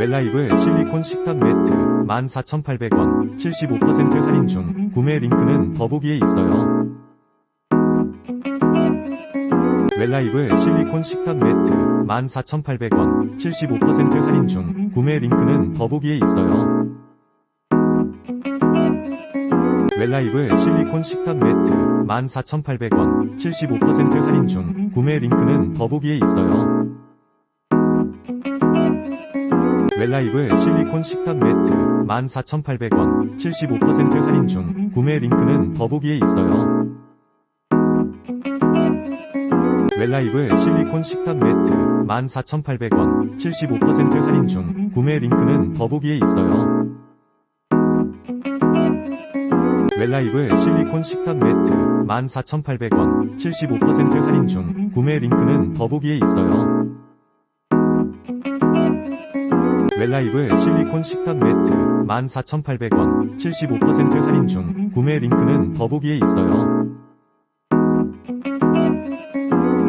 웰라이브 실리콘 식탁 매트 14,800원 75% 할인 중 구매 링크는 더보기에 있어요. 웰라이브 실리콘 식탁 매트 14,800원 75% 할인 중 구매 링크는 더보기에 있어요. 웰라이브 실리콘 식탁 매트 14,800원 75% 할인 중 구매 링크는 더보기에 있어요. 웰라이브 실리콘 식탁 매트 14,800원 75% 할인 중 구매 링크는 더보기에 있어요. 웰라이브 실리콘 식탁 매트 14,800원 75% 할인 중 구매 링크는 더보기에 있어요. 웰라이브 실리콘 식탁 매트 14,800원 75% 할인 중 구매 링크는 더보기에 있어요. 웰라이브 실리콘 식탁 매트 14,800원 75% 할인 중 구매 링크는 더보기에 있어요.